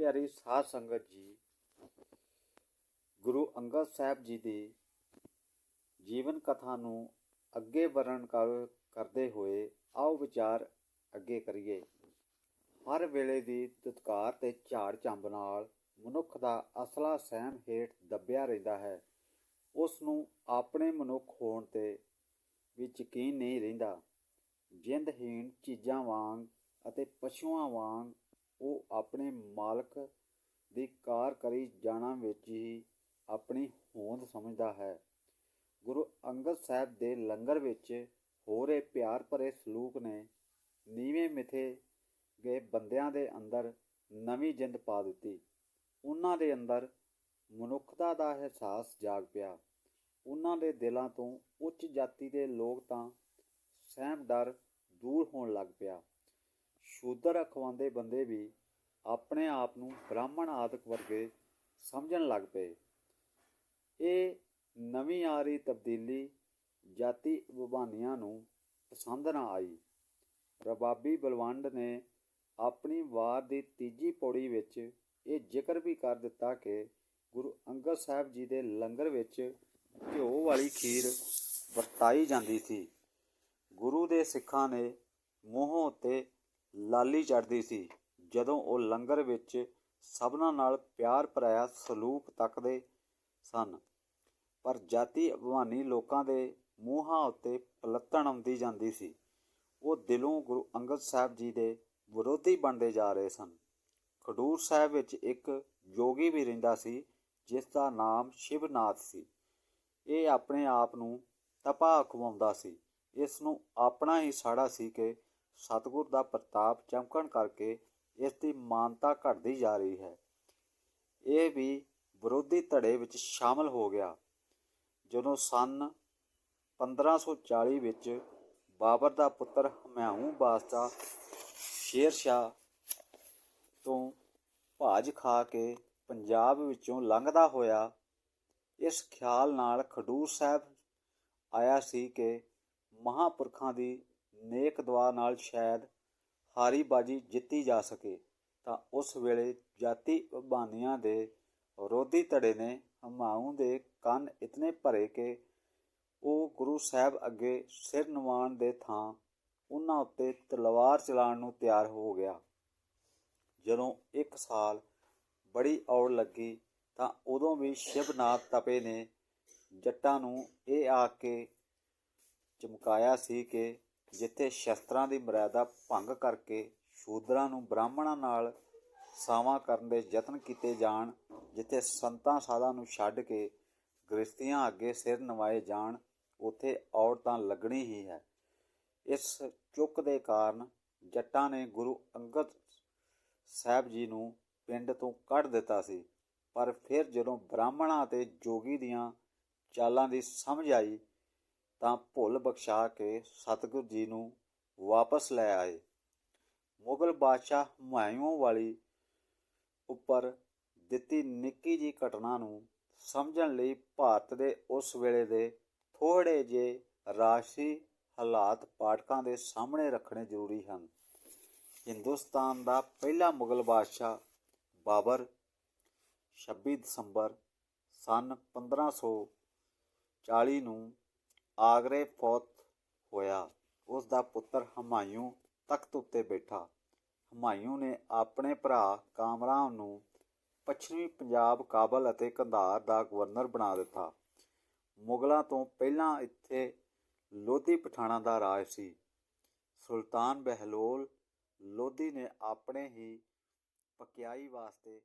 ਪਿਆਰੀ ਸਾਧ ਸੰਗਤ ਜੀ, ਗੁਰੂ ਅੰਗਦ ਸਾਹਿਬ ਜੀ ਦੀ ਜੀਵਨ ਕਥਾ ਨੂੰ ਅੱਗੇ ਵਰਣ ਕਰ, ਕਰਦੇ ਹੋਏ ਆਓ ਵਿਚਾਰ ਅੱਗੇ ਕਰੀਏ। ਹਰ ਵੇਲੇ ਦੀ ਦੁਤਕਾਰ ਤੇ ਝਾੜ ਚੰਬ ਨਾਲ ਮਨੁੱਖ ਦਾ ਅਸਲਾ ਸਹਿਮ ਹੇਠ ਦੱਬਿਆ ਰਹਿੰਦਾ ਹੈ। ਉਸ ਨੂੰ ਆਪਣੇ ਮਨੁੱਖ ਹੋਣ ਤੇ ਵੀ ਯਕੀਨ ਨਹੀਂ ਰਹਿੰਦਾ। ਜਿੰਦਹੀਣ ਚੀਜ਼ਾਂ ਵਾਂਗ ਅਤੇ ਪਸ਼ੂਆਂ ਵਾਂਗ ਉਹ ਆਪਣੇ ਮਾਲਕ ਦੀ ਕਾਰ ਕਰੀ ਜਾਣਾ ਵਿੱਚ ਹੀ ਆਪਣੀ ਹੋਂਦ ਸਮਝਦਾ ਹੈ। ਗੁਰੂ ਅੰਗਦ ਸਾਹਿਬ ਦੇ ਲੰਗਰ ਵਿੱਚ ਹੋ ਰਹੇ ਪਿਆਰ ਭਰੇ ਸਲੂਕ ਨੇ ਨੀਵੇਂ ਮਿਥੇ ਗਏ ਬੰਦਿਆਂ ਦੇ ਅੰਦਰ ਨਵੀਂ ਜਿੰਦ ਪਾ ਦਿੱਤੀ। ਉਹਨਾਂ ਦੇ ਅੰਦਰ ਮਨੁੱਖਤਾ ਦਾ ਅਹਿਸਾਸ ਜਾਗ ਪਿਆ। ਉਹਨਾਂ ਦੇ ਦਿਲਾਂ ਤੋਂ ਉੱਚ ਜਾਤੀ ਦੇ ਲੋਕ ਤਾਂ ਸਹਿਮ ਡਰ ਦੂਰ ਹੋਣ ਲੱਗ ਪਿਆ। ਸ਼ੂਦਰ ਅਖਵਾਂਦੇ ਬੰਦੇ ਵੀ ਆਪਣੇ ਆਪ ਨੂੰ ਬ੍ਰਾਹਮਣ ਆਦਿਕ ਵਰਗੇ ਸਮਝਣ ਲੱਗ ਪਏ। ਇਹ ਨਵੀਂ ਆ ਰਹੀ ਤਬਦੀਲੀ ਜਾਤੀ ਵਿਭਾਨੀਆਂ ਨੂੰ ਪਸੰਦ ਨਾ ਆਈ। ਰਬਾਬੀ ਬਲਵੰਡ ਨੇ ਆਪਣੀ ਵਾਰ ਦੀ ਤੀਜੀ ਪੌੜੀ ਵਿੱਚ ਇਹ ਜ਼ਿਕਰ ਵੀ ਕਰ ਦਿੱਤਾ ਕਿ ਗੁਰੂ ਅੰਗਦ ਸਾਹਿਬ ਜੀ ਦੇ ਲੰਗਰ ਵਿੱਚ ਘਿਓ ਵਾਲੀ ਖੀਰ ਵਰਤਾਈ ਜਾਂਦੀ ਸੀ। ਗੁਰੂ ਦੇ ਸਿੱਖਾਂ ਨੇ ਮੂੰਹੋਂ ਉੱਤੇ ਲਾਲੀ ਚੜਦੀ ਸੀ। ਜਦੋਂ ਉਹ ਲੰਗਰ ਵਿੱਚ ਸਭਨਾਂ ਨਾਲ ਪਿਆਰ ਭਰਿਆ ਸਲੂਕ ਤੱਕਦੇ ਸਨ, ਪਰ ਜਾਤੀ ਅਭਿਮਾਨੀ ਲੋਕਾਂ ਦੇ ਮੂੰਹਾਂ ਉੱਤੇ ਪਲੱਤਣ ਆਉਂਦੀ ਜਾਂਦੀ ਸੀ। ਉਹ ਦਿਲੋਂ ਗੁਰੂ ਅੰਗਦ ਸਾਹਿਬ ਜੀ ਦੇ ਵਿਰੋਧੀ ਬਣਦੇ ਜਾ ਰਹੇ ਸਨ। ਖਡੂਰ ਸਾਹਿਬ ਵਿੱਚ ਇੱਕ ਯੋਗੀ ਵੀ ਰਹਿੰਦਾ ਸੀ, ਜਿਸ ਦਾ ਨਾਮ ਸ਼ਿਵਨਾਥ ਸੀ। ਇਹ ਆਪਣੇ ਆਪ ਨੂੰ ਤਪਾ ਖਵਾਉਂਦਾ ਸੀ। ਇਸ ਨੂੰ ਆਪਣਾ ਹੀ ਸਾੜਾ ਸੀ ਕਿ ਸਤਿਗੁਰ ਦਾ ਪ੍ਰਤਾਪ ਚਮਕਣ ਕਰਕੇ ਇਸ ਦੀ ਮਾਨਤਾ ਘਟਦੀ ਜਾ ਰਹੀ ਹੈ। ਇਹ ਵੀ ਵਿਰੋਧੀ ਧੜੇ ਵਿੱਚ ਸ਼ਾਮਲ ਹੋ ਗਿਆ, ਜਦੋਂ ਸਨ 1540 ਵਿੱਚ ਬਾਬਰ ਦਾ ਪੁੱਤਰ ਹਮਾਯੂੰ ਬਾਦਸ਼ਾਹ ਸ਼ੇਰ ਸ਼ਾਹ ਤੋਂ ਭਾਜ ਖਾ ਕੇ ਪੰਜਾਬ ਵਿੱਚੋਂ ਲੰਘਦਾ ਹੋਇਆ ਇਸ ਖਿਆਲ ਨਾਲ ਖਡੂਰ ਸਾਹਿਬ ਆਇਆ ਸੀ ਕਿ ਮਹਾਪੁਰਖਾਂ ਦੀ ਨੇਕ ਦੁਆ ਨਾਲ ਸ਼ਾਇਦ ਹਾਰੀ ਬਾਜੀ ਜਿੱਤੀ ਜਾ ਸਕੇ, ਤਾਂ ਉਸ ਵੇਲੇ ਜਾਤੀ ਬਾਨੀਆਂ ਦੇ ਵਿਰੋਧੀ ਧੜੇ ਨੇ ਹਮਾਊਂ ਦੇ ਕੰਨ ਇਤਨੇ ਭਰੇ ਕਿ ਉਹ ਗੁਰੂ ਸਾਹਿਬ ਅੱਗੇ ਸਿਰ ਨਿਵਾਉਣ ਦੇ ਥਾਂ ਉਹਨਾਂ ਉੱਤੇ ਤਲਵਾਰ ਚਲਾਉਣ ਨੂੰ ਤਿਆਰ ਹੋ ਗਿਆ। ਜਦੋਂ ਇੱਕ ਸਾਲ ਬੜੀ ਔੜ ਲੱਗੀ, ਤਾਂ ਉਦੋਂ ਵੀ ਸ਼ਿਵਨਾਥ ਤਪੇ ਨੇ ਜੱਟਾਂ ਨੂੰ ਇਹ ਆ ਕੇ ਚਮਕਾਇਆ ਸੀ ਕਿ ਜਿੱਥੇ ਸ਼ਸਤਰਾਂ ਦੀ ਮਰਿਆਦਾ ਭੰਗ ਕਰਕੇ ਸ਼ੂਦਰਾਂ ਨੂੰ ਬ੍ਰਾਹਮਣਾਂ ਨਾਲ ਸਾਵਾ ਕਰਨ ਦੇ ਯਤਨ ਕੀਤੇ ਜਾਣ, ਜਿੱਥੇ ਸੰਤਾਂ ਸਾਧਾਂ ਨੂੰ ਛੱਡ ਕੇ ਗ੍ਰਸਤੀਆਂ ਅੱਗੇ ਸਿਰ ਨਵਾਏ ਜਾਣ, ਉਥੇ ਔਰਤਾਂ ਲੱਗਣੀ ਹੀ ਹੈ। ਇਸ ਚੁੱਕ ਦੇ ਕਾਰਨ ਜੱਟਾਂ ਨੇ ਗੁਰੂ ਅੰਗਦ ਸਾਹਿਬ ਜੀ ਨੂੰ ਪਿੰਡ ਤੋਂ ਕੱਢ ਦਿੱਤਾ ਸੀ। ਪਰ ਫਿਰ ਜਦੋਂ ਬ੍ਰਾਹਮਣਾਂ ਅਤੇ ਜੋਗੀ ਦੀਆਂ ਚਾਲਾਂ ਦੀ ਸਮਝ ਆਈ ਤਾਂ ਭੁੱਲ ਬਖਸ਼ਾ ਕੇ ਸਤਿਗੁਰ ਜੀ ਨੂੰ ਵਾਪਸ ਲੈ ਆਏ। ਮੁਗਲ ਬਾਦਸ਼ਾਹ ਹੁਮਾਯੂੰ ਵਾਲੀ ਉੱਪਰ ਦਿੱਤੀ ਨਿੱਕੀ ਜੀ ਘਟਨਾ ਨੂੰ ਸਮਝਣ ਲਈ ਭਾਰਤ ਦੇ ਉਸ ਵੇਲੇ ਦੇ ਥੋੜੇ ਜੇ ਰਾਸ਼ੀ ਹਾਲਾਤ ਪਾਠਕਾਂ ਦੇ ਸਾਹਮਣੇ ਰੱਖਣੇ ਜ਼ਰੂਰੀ ਹਨ। ਹਿੰਦੁਸਤਾਨ ਦਾ ਪਹਿਲਾ ਮੁਗਲ ਬਾਦਸ਼ਾਹ ਬਾਬਰ 26 ਦਸੰਬਰ ਸਨ 1540 ਨੂੰ ਆਗਰੇ ਫੌਤ ਹੋਇਆ। ਉਸ ਦਾ ਪੁੱਤਰ ਹਮਾਯੂੰ ਤਖਤ ਉੱਤੇ ਬੈਠਾ। ਹਮਾਯੂੰ ਨੇ ਆਪਣੇ ਭਰਾ ਕਾਮਰਾਨ ਨੂੰ ਪੱਛਮੀ ਪੰਜਾਬ ਕਾਬਲ ਅਤੇ ਕੰਧਾਰ ਦਾ ਗਵਰਨਰ ਬਣਾ ਦਿੱਤਾ। ਮੁਗਲਾਂ ਤੋਂ ਪਹਿਲਾਂ ਇੱਥੇ ਲੋਧੀ ਪਠਾਣਾ ਦਾ ਰਾਜ ਸੀ। ਸੁਲਤਾਨ ਬਹਿਲੋਲ ਲੋਧੀ ਨੇ ਆਪਣੇ ਹੀ ਪਕਿਆਈ ਵਾਸਤੇ